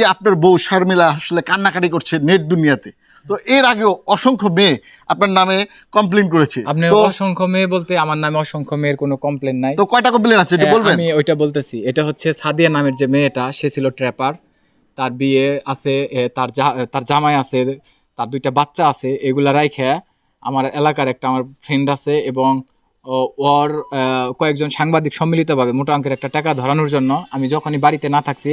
যে আপনার বউ শারমিলা আসলে কান্নাকাটি করছে নেট দুনিয়াতে। তো এর আগেও অসংখ্য মেয়ে আপনার নামে কমপ্লেন করেছে। আপনি অসংখ্য মেয়ে বলতে আমার নামে অসংখ্য মেয়ের কোনো কমপ্লেন নাই। তো কয়টা কমপ্লেন আছে এটা হ্যাঁ, বলবেন? আমি ওইটা বলতেছি। এটা হচ্ছে সাদিয়া নামের যে মেয়েটা সে ছিল ট্র্যাপার তার বিয়ে আছে তার তার জামাই আছে তার দুইটা বাচ্চা আছে এগুলা রাইখে আমার এলাকার একটা আমার ফ্রেন্ড আছে এবং ওর কয়েকজন সাংবাদিক সম্মিলিতভাবে মোটা অঙ্কের একটা টাকা ধরানোর জন্য আমি যখনই বাড়িতে না থাকছি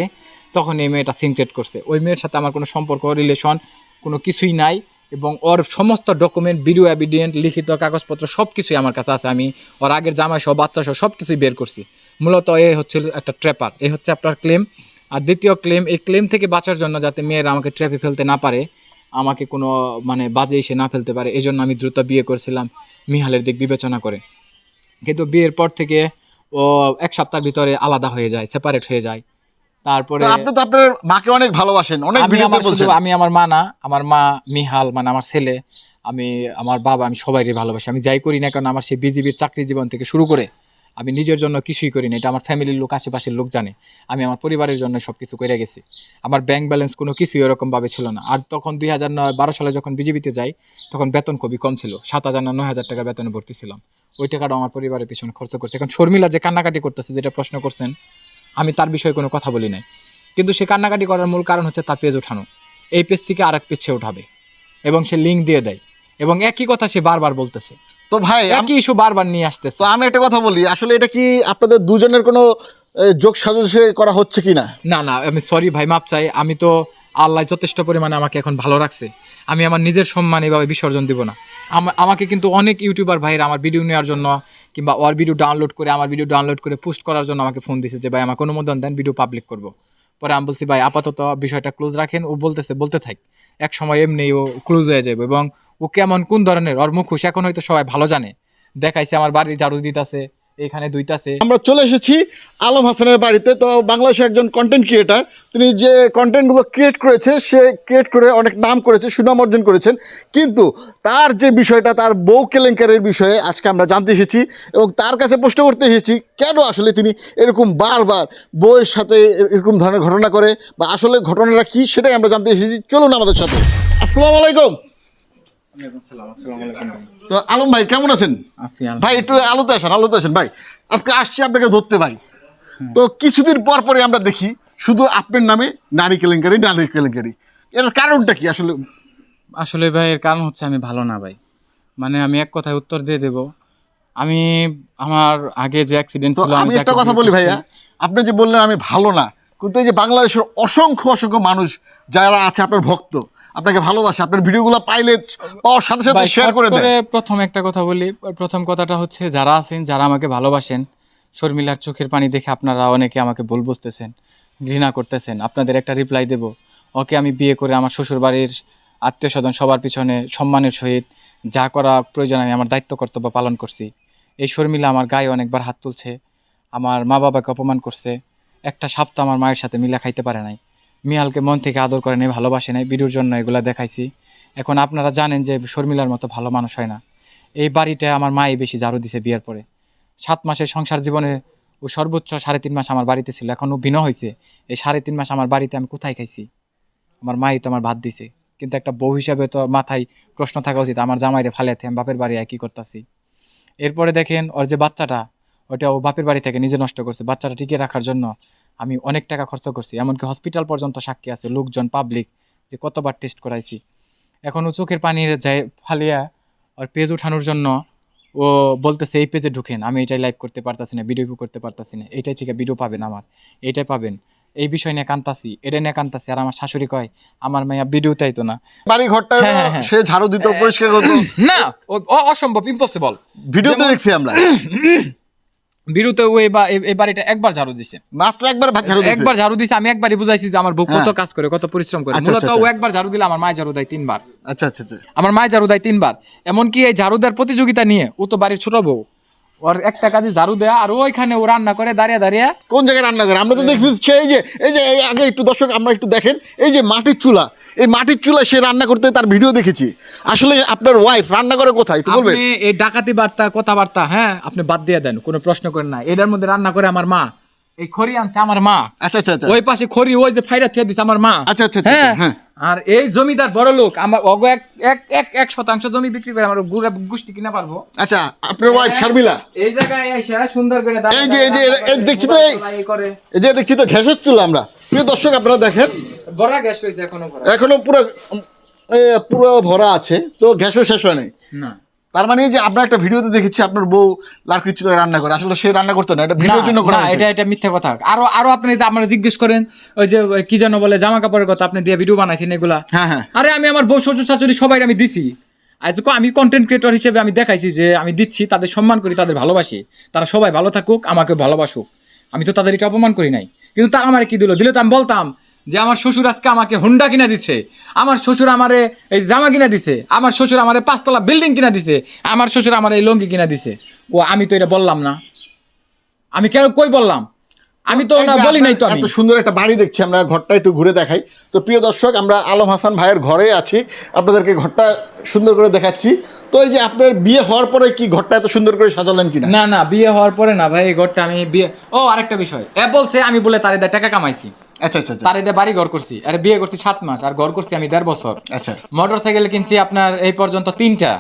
তখন এই মেয়েটা সিনক্রেট করছে। ওই মেয়ের সাথে আমার কোনো সম্পর্ক রিলেশন কোনো কিছুই নাই এবং ওর সমস্ত ডকুমেন্ট ভিডিও এভিডেন্ট লিখিত কাগজপত্র সব কিছুই আমার কাছে আছে। আমি ওর আগের জামাই সহ, বাচ্চা সহ সব কিছুই বের করছি। মূলত এ হচ্ছে একটা ট্র্যাপার এই হচ্ছে আপনার ক্লেম আর দ্বিতীয় ক্লেম এই ক্লেম থেকে বাঁচার জন্য যাতে মেয়েরা আমাকে ট্র্যাপে ফেলতে না পারে, আমাকে কোনো মানে বাজে এসে না ফেলতে পারে এই জন্য আমি দ্রুত বিয়ে করেছিলাম। মিহালের দিক বিবেচনা করে। কিন্তু বিয়ের পর থেকে ও এক সপ্তাহের ভিতরে আলাদা হয়ে যায় সেপারেট হয়ে যায়। তারপরে আপনি তো আপনার মাকে অনেক ভালোবাসেন অনেক আমি ভিডিওতে বলছেন। আমি আমার মা না আমার মা মিহাল মানে আমার ছেলে আমি আমার বাবা আমি সবাইকে ভালোবাসি। আমি যাই করি না কারণ আমার সেই বিজিবির চাকরি জীবন থেকে শুরু করে আমি নিজের জন্য কিছুই করি না এটা আমার ফ্যামিলির লোক আশেপাশের লোক জানে। আমি আমার পরিবারের জন্য সব কিছু করে গেছি। আমার ব্যাংক ব্যালেন্স কোনো কিছুই ওরকমভাবে ছিল না। আর তখন দুই হাজার নয় বারো সালে যখন বিজিবিতে যাই তখন বেতন খুবই কম ছিল। সাত হাজার না নয় হাজার টাকা বেতনে ভর্তি ছিলাম। ওই টাকাটা আমার পরিবারের পিছনে খরচ করছে। এখন শর্মিলা যে কান্নাকাটি করতেছে যেটা প্রশ্ন করছেন আমি তার বিষয়ে কোনো কথা বলি নাই। কিন্তু সে কান্নাকাটি করার মূল কারণ হচ্ছে তার পেজ ওঠানো। এই পেজ থেকে আরেক পেজ সে উঠাবে এবং সে লিঙ্ক দিয়ে দেয় এবং একই কথা সে বারবার বলতেছে। তো ভাই একই ইস্যু বারবার নিয়ে আসতেছে। আমি একটা কথা বলি আসলে এটা কি আপনাদের দুজনের কোনো যোগ সাজসে করা হচ্ছে কি না না না আমি সরি ভাই মাপ চাই। আমি তো আল্লাহ যথেষ্ট পরিমাণে আমাকে এখন ভালো রাখছে। আমি আমার নিজের সম্মান এভাবে বিসর্জন দিব না। আমাকে কিন্তু অনেক ইউটিউবার ভাইরা আমার ভিডিও নেওয়ার জন্য কিংবা ওর ভিডিও ডাউনলোড করে, আমার ভিডিও ডাউনলোড করে পোস্ট করার জন্য আমাকে ফোন দিয়েছে যে, ভাই আমাকে অনুমোদন দেন ভিডিও পাবলিক করব। পরে আমি বলছি, ভাই, আপাতত বিষয়টা ক্লোজ রাখেন। ও বলতেছে, বলতে থাক। এক সময় এমনি ও ক্লোজ হয়ে যাবে এবং ও কেমন, কোন ধরনের? ওর মুখোশ এখন হয়তো সবাই ভালো জানে। দেখাইছে, আমার বাড়ি ঝাড়ু দিতেছে। এখানে দুইটাছে আমরা চলে এসেছি আলম হাসানের বাড়িতে। তো বাংলাদেশের একজন কন্টেন্ট ক্রিয়েটার তিনি যে কন্টেন্টগুলো ক্রিয়েট করেছে, সে ক্রিয়েট করে অনেক নাম করেছে, সুনাম অর্জন করেছেন। কিন্তু তার যে বিষয়টা, তার বউ কেলেঙ্কারের বিষয়ে আজকে আমরা জানতে এসেছি এবং তার কাছে প্রশ্ন করতে এসেছি, কেন আসলে তিনি এরকম বারবার বউয়ের সাথে এরকম ধরনের ঘটনা করে বা আসলে ঘটনাটা কি, সেটাই আমরা জানতে এসেছি। চলুন আমাদের সাথে। আসসালামু আলাইকুম। তো আলম ভাই কেমন আছেন? ভাই একটু আলোতে আসেন আলোতে আসেন। ভাই আজকে আসছি আপনাকে ধরতে ভাই। তো কিছুদিন পর পরে আমরা দেখি শুধু আপনার নামে নারী কেলেঙ্কারি নারী কেলেঙ্কারি। এর কারণটা কি আসলে? আসলে ভাই এর কারণ হচ্ছে আমি ভালো না ভাই। মানে আমি এক কথায় উত্তর দিয়ে দেব। আমি আমার আগে যে অ্যাক্সিডেন্ট ছিল আমি একটা কথা বলি ভাইয়া আপনি যে বললেন আমি ভালো না কিন্তু এই যে বাংলাদেশের অসংখ্য অসংখ্য মানুষ যারা আছে আপনার ভক্ত আপনাকে ভালোবাসে আপনার ভিডিওগুলো পাইলে পাওয়ার সাথে সাথে শেয়ার করে দেয় প্রথম একটা কথা বলি প্রথম কথাটা হচ্ছে যারা আছেন যারা আমাকে ভালোবাসেন শর্মিলার চোখের পানি দেখে আপনারা অনেকে আমাকে ভুল বুঝতেছেন ঘৃণা করতেছেন আপনাদের একটা রিপ্লাই দেব ওকে আমি বিয়ে করে আমার শ্বশুর বাড়ির আত্মীয় স্বজন সবার পিছনে সম্মানের সহিত যা করা প্রয়োজন আমি আমার দায়িত্ব কর্তব্য পালন করছি। এই শর্মিলা আমার গায়ে অনেকবার হাত তুলছে আমার মা বাবাকে অপমান করছে একটা সপ্তাহ আমার মায়ের সাথে মিলা খাইতে পারে নাই। মিয়ালকে মন থেকে আদর করে নেই ভালোবাসে নাই ভিডিওর জন্য এগুলা দেখাইছি। এখন আপনারা জানেন যে শর্মিলার মতো ভালো মানুষ হয় না। এই বাড়িটা আমার মাই বেশি ঝাড়ু দিছে বিয়ের পরে। সাত মাসের সংসার জীবনে ও সর্বোচ্চ সাড়ে তিন মাস আমার বাড়িতে ছিল। এখন ও ভিন্ন হয়েছে। এই সাড়ে তিন মাস আমার বাড়িতে আমি কোথায় খাইছি? আমার মাই তো আমার ভাত দিছে। কিন্তু একটা বউ হিসাবে তো মাথায় প্রশ্ন থাকা উচিত। আমার জামাইরে ফালেতে আমি বাপের বাড়ি কি করতেছি। এরপরে দেখেন ওর যে বাচ্চাটা ওটা ও বাপের বাড়ি থেকে নিজে নষ্ট করছে। বাচ্চাটা টিকিয়ে রাখার জন্য আমি অনেক টাকা খরচ করছি। এমনকি হসপিটাল পর্যন্ত সাক্ষী আছে লোকজন পাবলিক যে কতবার টেস্ট করাইছি। এখন ও চোখের পানি যায় ফালিয়া ওর পেজ উঠানোর জন্য ও বলতেছে এই পেজে ঢুকেন আমি এটাই লাইভ করতে পারতাছি না ভিডিও করতে পারতাছি না। এটাই থেকে ভিডিও পাবেন আমার এটাই পাবেন। এই বিষয় নিয়ে কান্তাছি এটা নিয়ে কান্তাছি আর আমার শাশুড়ি কয় আমার মেয়া ভিডিও তাইতো না। বাড়ি ঘরটা হ্যাঁ, হ্যাঁ, হ্যাঁ। সে ঝাড়ু দিত পরিষ্কার করতো। না অসম্ভব ইম্পসিবল ভিডিওতে দেখছি আমরা। ভিডিওতে ও এবার এই একবার ঝাড়ু দিছে মাত্র একবার ঝাড়ু দিছে। একবার ঝাড়ু দিছে আমি একবারই বুঝাইছি যে আমার বউ কত হ্যাঁ। কাজ করে কত পরিশ্রম করে আচ্ছা, মূলত আচ্ছা, ও আচ্ছা। একবার ঝাড়ু দিলে আমার মায় ঝাড়ু দেয় তিনবার আচ্ছা আচ্ছা আমার মায় ঝাড়ু দেয় তিনবার এমনকি এই ঝাড়ু দেওয়ার প্রতিযোগিতা নিয়ে ও তো বাড়ির ছোট বউ ওর একটা কাজে ঝাড়ু দেয়া আর ওইখানে ও রান্না করে দাঁড়িয়ে দাঁড়িয়ে। কোন জায়গায় রান্না করে? আমরা তো দেখছি সে এই যে এই যে আগে একটু দর্শক আমরা একটু দেখেন এই যে মাটির চুলা এই মাটির চুলা সে রান্না করতে তার ভিডিও দেখেছি। আসলে আপনার ওয়াইফ রান্না করে কোথায়? একটু বলবেন। আপনি এই ডাকাতি বার্তা কথাবার্তা হ্যাঁ আপনি বাদ দিয়ে দেন কোনো প্রশ্ন করেন না। এটার মধ্যে রান্না করে আমার মা। এই খড়ি আনছে আমার মা। আচ্ছা আচ্ছা আচ্ছা। ওই পাশে খড়ি ওই যে ফাইরা থিয়ে দিছে আমার মা। আচ্ছা, আচ্ছা, আচ্ছা, হ্যাঁ। হ্যাঁ। আর এই জমিদার বড় লোক আমার অগ এক এক এক এক শতাংশ জমি বিক্রি করে আমার গুড়া গুষ্টি কিনা পারব আচ্ছা আপনার ওয়াইফ শর্মিলা এই জায়গায় এসে সুন্দর করে এই যে, এই যে, এই দেখছি তো এই- করে এই যে দেখছি তো ঘ্যাসের চুলা আমরা প্রিয় দর্শক আপনারা দেখেন ভরা গ্যাস হয়েছে এখনও ভরা এখনও পুরো পুরো ভরা আছে তো গ্যাসও শেষ হয় নাই না তার মানে যে আপনার একটা ভিডিওতে দেখেছি আপনার বউ লার্কির চুলা রান্না করে আসলে সে রান্না করতো না এটা ভিডিওর জন্য করা এটা এটা মিথ্যা কথা। আরও আরও আপনি যদি আপনারা জিজ্ঞেস করেন ওই যে কি যেন বলে জামা কাপড়ের কথা আপনি দিয়ে ভিডিও বানাইছেন এগুলা। হ্যাঁ হ্যাঁ। আরে আমি আমার বউ শ্বশুর শাশুড়ি সবাই আমি দিছি। আজ আমি কন্টেন্ট ক্রিয়েটর হিসেবে আমি দেখাইছি যে আমি দিচ্ছি তাদের সম্মান করি তাদের ভালোবাসি। তারা সবাই ভালো থাকুক আমাকে ভালোবাসুক। আমি তো তাদের এটা অপমান করি নাই। কিন্তু তারা আমার কি দিল? দিলে তো আমি বলতাম যে আমার শ্বশুর আজকে আমাকে হুন্ডা কিনা দিছে। আমার শ্বশুর আমারে এই জামা কিনা দিছে। আমার শ্বশুর আমারে পাঁচতলা বিল্ডিং কিনা দিছে। আমার শ্বশুর আমার এই লঙ্গি কিনা দিছে। ও আমি তো এটা বললাম না। আমি কেন কই বললাম? আমি তো না বলি নাই তো আমি। এত সুন্দর একটা বাড়ি দেখছি আমরা ঘরটা একটু ঘুরে দেখাই। তো প্রিয় দর্শক আমরা আলম হাসান ভাইয়ের ঘরে আছি। আপনাদেরকে ঘরটা সুন্দর করে দেখাচ্ছি। তো এই যে আপনার বিয়ে হওয়ার পরে কি ঘরটা এত সুন্দর করে সাজালেন কিনা? না না বিয়ে হওয়ার পরে না ভাই এই ঘরটা আমি বিয়ে ও আরেকটা বিষয়। এ বলছে আমি বলে তার টাকা কামাইছি। আচ্ছা আচ্ছা তার এদের বাড়ি ঘর করছি। আর বিয়ে করছি সাত মাস আর ঘর করছি আমি দেড় বছর। আচ্ছা। মোটর সাইকেল কিনছি আপনার এই পর্যন্ত তিনটা।